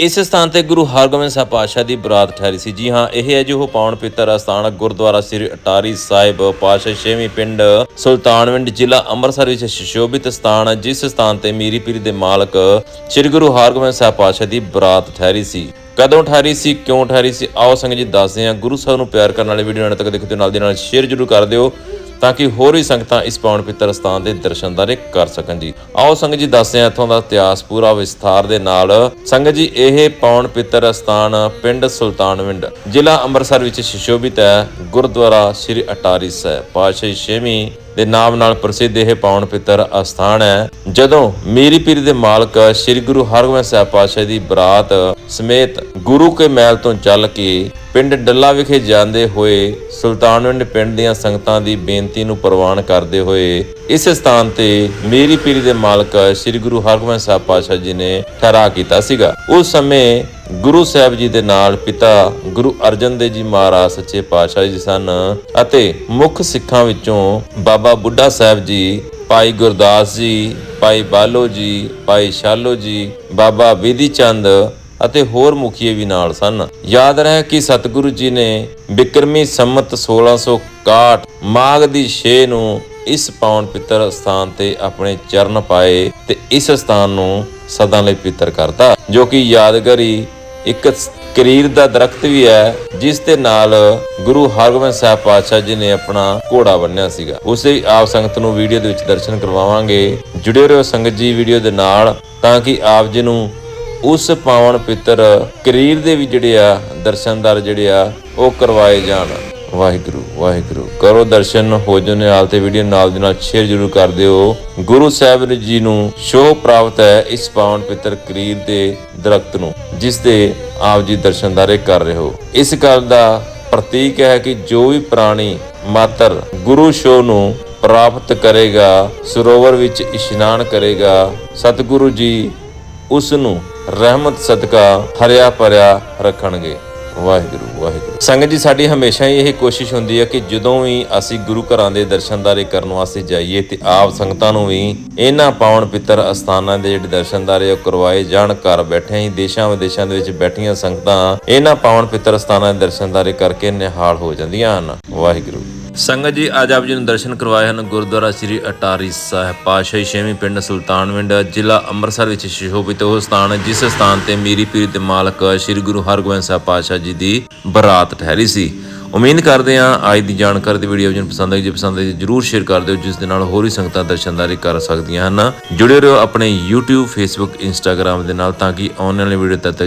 ਇਸ ਸਥਾਨ ਤੇ ਗੁਰੂ ਹਰਗੋਬਿੰਦ ਸਾਹਿਬ ਪਾਤਸ਼ਾਹ ਦੀ ਬਰਾਤ ਠਹਿਰੀ ਸੀ। ਜੀ ਹਾਂ, ਇਹ ਹੈ ਜੋ ਪਾਉਣ ਪਿੱਤਰ ਅਸਥਾਨ ਗੁਰਦੁਆਰਾ ਸ੍ਰੀ ਅਟਾਰੀ ਸਾਹਿਬ, ਪਾਤਸ਼ਾਹ ਛੇਵੀਂ ਪਿੰਡ ਸੁਲਤਾਨਵਿੰਡ ਜ਼ਿਲ੍ਹਾ ਅੰਮ੍ਰਿਤਸਰ ਵਿੱਚ ਸੁਸ਼ੋਭਿਤ ਸਥਾਨ ਜਿਸ ਸਥਾਨ ਤੇ ਮੀਰੀ ਪੀਰੀ ਦੇ ਮਾਲਕ ਸ੍ਰੀ ਗੁਰੂ ਹਰਗੋਬਿੰਦ ਸਾਹਿਬ ਪਾਤਸ਼ਾਹ ਦੀ ਬਰਾਤ ਠਹਿਰੀ ਸੀ। ਕਦੋਂ ਠਹਿਰੀ ਸੀ, ਕਿਉਂ ਠਹਿਰੀ ਸੀ, ਆਓ ਸੰਗਤ ਜੀ ਦੱਸਦੇ ਹਾਂ। ਗੁਰੂ ਸਾਹਿਬ ਨੂੰ ਪਿਆਰ ਕਰਨ ਵਾਲੇ ਵੀਡੀਓ ਨਾਲ ਤੱਕ ਦੇਖਦੇ ਤੇ ਨਾਲ ਦੀ ਨਾਲ ਸ਼ੇਅਰ ਜ਼ਰੂਰ ਕਰ ਦਿਓ। ਤਾਂ ਕਿ ਹੋਰ ਵੀ ਸੰਗਤਾਂ ਇਸ ਪਾਵਨ ਪਿੱਤਰ ਸਥਾਨ ਦੇ ਦਰਸ਼ਨਦਾਰੇ ਕਰ ਸਕਣ ਜੀ। ਆਓ ਸੰਗਤ ਜੀ, ਦੱਸਦੇ ਹਾਂ ਇੱਥੋਂ ਦਾ ਇਤਿਹਾਸ ਪੂਰਾ ਵਿਸਥਾਰ ਦੇ ਨਾਲ। ਸੰਗਤ ਜੀ, ਇਹ ਪਾਵਨ ਪਿੱਤਰ ਸਥਾਨ ਪਿੰਡ ਸੁਲਤਾਨਵਿੰਡ, ਜ਼ਿਲ੍ਹਾ ਅੰਮ੍ਰਿਤਸਰ ਵਿੱਚ ਸੁਸ਼ੋਭਿਤ ਹੈ। ਗੁਰਦੁਆਰਾ ਸ੍ਰੀ ਅਟਾਰੀ ਸਾਹਿਬ, ਪਾਤਸ਼ਾਹੀ ਛੇਵੀਂ ਦੇ ਨਾਮ ਨਾਲ ਪ੍ਰਸਿੱਧ ਇਹ ਪਾਵਨ ਪਿੱਤਰ ਅਸਥਾਨ ਹੈ। ਜਦੋਂ ਮੀਰੀ ਪੀਰੀ ਦੇ ਮਾਲਕ ਸ੍ਰੀ ਗੁਰੂ ਹਰਗੋਬਿੰਦ ਸਾਹਿਬ ਪਾਤਸ਼ਾਹ ਦੀ ਬਰਾਤ ਸਮੇਤ ਗੁਰੂ ਕੇ ਮਹਿਲ ਤੋਂ ਚੱਲ ਕੇ ਪਿੰਡ ਡੱਲਾ ਵਿਖੇ ਜਾਂਦੇ ਹੋਏ ਸੁਲਤਾਨਵਿੰਡ ਪਿੰਡ ਦੀਆਂ ਸੰਗਤਾਂ ਦੀ ਬੇਨਤੀ ਨੂੰ ਪ੍ਰਵਾਨ ਕਰਦੇ ਹੋਏ ਇਸ ਸਥਾਨ ਤੇ ਮੀਰੀ ਪੀਰੀ ਦੇ ਮਾਲਕ ਸ੍ਰੀ ਗੁਰੂ ਹਰਗੋਬਿੰਦ ਸਾਹਿਬ ਪਾਤਸ਼ਾਹ ਜੀ ਨੇ ਠਹਿਰਾ ਕੀਤਾ ਸੀਗਾ। ਉਸ ਸਮੇਂ ਗੁਰੂ ਸਾਹਿਬ ਜੀ ਦੇ ਨਾਲ ਪਿਤਾ ਗੁਰੂ ਅਰਜਨ ਦੇਵ ਜੀ ਮਹਾਰਾਜ ਸੱਚੇ ਪਾਤਸ਼ਾਹ ਜੀ ਸਨ ਅਤੇ ਮੁੱਖ ਸਿੱਖਾਂ ਵਿੱਚੋਂ ਬਾਬਾ ਬੁੱਢਾ ਸਾਹਿਬ ਜੀ, ਭਾਈ ਗੁਰਦਾਸ ਜੀ, ਭਾਈ ਬਾਲੋ ਜੀ, ਭਾਈ ਸ਼ਾਲੋ ਜੀ, ਬਾਬਾ ਵਿਧੀ ਚੰਦ ਅਤੇ ਹੋਰ ਮੁਖੀਏ ਵੀ ਨਾਲ ਸਨ। ਯਾਦ ਰਹੇ ਕਿ ਸਤਿਗੁਰੂ ਜੀ ਨੇ ਬਿਕਰਮੀ ਸੰਮਤ 1661 ਮਾਘ ਦੀ 6 ਨੂੰ ਇਸ ਪਾਉਣ ਪਿੱਤਰ ਸਥਾਨ ਤੇ ਆਪਣੇ ਚਰਨ ਪਾਏ ਤੇ ਇਸ ਸਥਾਨ ਨੂੰ ਸਦਾ ਲਈ ਪਿੱਤਰ ਕਰਤਾ, ਜੋ ਕਿ ਯਾਦਗਾਰੀ ਇੱਕ ਕਰੀਰ ਦਾ ਦਰਖਤ ਵੀ ਹੈ, ਜਿਸ ਦੇ ਨਾਲ ਗੁਰੂ ਹਰਗੋਬਿੰਦ ਸਾਹਿਬ ਪਾਤਸ਼ਾਹ ਜੀ ਨੇ ਆਪਣਾ ਘੋੜਾ ਬੰਨਿਆ ਸੀਗਾ। ਉਸੇ ਆਪ ਸੰਗਤ ਨੂੰ ਵੀਡੀਓ ਦੇ ਵਿੱਚ ਦਰਸ਼ਨ ਕਰਵਾਵਾਂਗੇ। ਜੁੜੇ ਰਹੋ ਸੰਗਤ ਜੀ ਵੀਡੀਓ ਦੇ ਨਾਲ, ਤਾਂ ਕਿ ਆਪ ਜੀ ਨੂੰ ਉਸ ਪਾਵਨ ਪਿੱਤਰ ਕਰੀਰ ਦੇ ਵੀ ਜਿਹੜੇ ਆ, ਦਰਸ਼ਨਦਾਰ ਜਿਹੜੇ ਆ, ਉਹ ਕਰਵਾਏ ਜਾਣ। ਵਾਹਿਗੁਰੂ ਵਾਹਿਗੁਰੂ। ਕਰੋ ਦਰਸ਼ਨ, ਹੋ ਜੋ ਨਿਹਾਲ ਤੇ ਵੀਡੀਓ ਨਾਲ ਦੀ ਨਾਲ ਸ਼ੇਅਰ ਜ਼ਰੂਰ ਕਰ ਦਿਓ। ਗੁਰੂ ਸਾਹਿਬ ਜੀ ਨੂੰ ਸ਼ੋਭ ਪ੍ਰਾਪਤ ਹੈ ਇਸ ਪਾਵਨ ਪਿੱਤਰ ਕਰੀਰ ਦੇ ਦਰਖਤ ਨੂੰ, ਜਿਸ ਦੇ ਆਪ ਜੀ ਦਰਸ਼ਨਦਾਰੇ ਕਰ ਰਹੇ ਹੋ। ਇਸ ਗੱਲ ਦਾ ਪ੍ਰਤੀਕ ਹੈ ਕਿ ਜੋ ਵੀ ਪ੍ਰਾਣੀ ਮਾਤਰ ਗੁਰੂ ਸ਼ੋ ਨੂੰ ਪ੍ਰਾਪਤ ਕਰੇਗਾ, ਸਰੋਵਰ ਵਿੱਚ ਇਸ਼ਨਾਨ ਕਰੇਗਾ, ਸਤਿਗੁਰੂ ਜੀ ਉਸ ਨੂੰ ਰਹਿਮਤ, ਸਦਕਾ ਹਰਿਆ ਭਰਿਆ ਰੱਖਣਗੇ। ਵਾਹਿਗੁਰੂ ਵਾਹਿਗੁਰੂ। ਸੰਗਤ ਜੀ, ਸਾਡੀ ਹਮੇਸ਼ਾ ਹੀ ਇਹ ਕੋਸ਼ਿਸ਼ ਹੁੰਦੀ ਹੈ ਕਿ ਜਦੋਂ ਵੀ ਅਸੀਂ ਗੁਰੂ ਘਰਾਂ ਦੇ ਦਰਸ਼ਨਦਾਰੇ ਕਰਨ ਵਾਸਤੇ ਜਾਈਏ ਤੇ ਆਪ ਸੰਗਤਾਂ ਨੂੰ ਵੀ ਇਹਨਾਂ ਪਾਵਨ ਪਿੱਤਰ ਅਸਥਾਨਾਂ ਦੇ ਜਿਹੜੇ ਦਰਸ਼ਨਦਾਰੇ ਉਹ ਕਰਵਾਏ ਜਾਣ, ਘਰ ਬੈਠੇ ਹੀ ਦੇਸ਼ਾਂ ਵਿਦੇਸ਼ਾਂ ਦੇ ਵਿੱਚ ਬੈਠੀਆਂ ਸੰਗਤਾਂ ਇਹਨਾਂ ਪਾਵਨ ਪਿੱਤਰ ਅਸਥਾਨਾਂ ਦੇ ਦਰਸ਼ਨਦਾਰੇ ਕਰਕੇ ਨਿਹਾਲ ਹੋ ਜਾਂਦੀਆਂ ਹਨ। ਵਾਹਿਗੁਰੂ। ਸੰਗਤ ਜੀ, ਅੱਜ ਆਪ ਜੀ ਨੂੰ ਦਰਸ਼ਨ ਕਰਵਾਏ ਹਨ ਗੁਰਦੁਆਰਾ ਸ੍ਰੀ ਅਟਾਰੀ ਸਾਹਿਬ। ਪਾਤਸ਼ਾਹੀ ਛੇਵੀਂ ਪਿੰਡ ਸੁਲਤਾਨਵਿੰਡ ਜ਼ਿਲ੍ਹਾ ਅੰਮ੍ਰਿਤਸਰ ਵਿੱਚ ਸ਼ੋਭਿਤ ਉਹ ਸਥਾਨ ਜਿਸ ਸਥਾਨ ਤੇ ਮੀਰੀ ਪੀਰੀ ਦੇ ਮਾਲਕ ਸ੍ਰੀ ਗੁਰੂ ਹਰਗੋਬਿੰਦ ਸਾਹਿਬ ਪਾਤਸ਼ਾਹ ਜੀ ਦੀ ਬਰਾਤ ਠਹਿਰੀ ਸੀ। ਉਮੀਦ ਕਰਦੇ ਹਾਂ ਅੱਜ ਦੀ ਜਾਣਕਾਰੀ ਦੀ ਵੀਡੀਓ ਜੀ ਨੂੰ ਪਸੰਦ ਆਈ, ਜੇ ਪਸੰਦ ਆਈ ਜਰੂਰ ਸ਼ੇਅਰ ਕਰ ਦਿਓ, ਜਿਸ ਦੇ ਨਾਲ ਹੋਰ ਹੀ ਸੰਗਤਾਂ ਦਰਸ਼ਨਦਾਰੀ ਕਰ ਸਕਦੀਆਂ ਹਨ। ਜੁੜੇ ਰਹੋ ਆਪਣੇ YouTube, Facebook, Instagram ਦੇ ਨਾਲ ਤਾਂ ਕਿ ਆਉਣ ਵਾਲੀ ਵੀਡੀਓ ਤੱਕ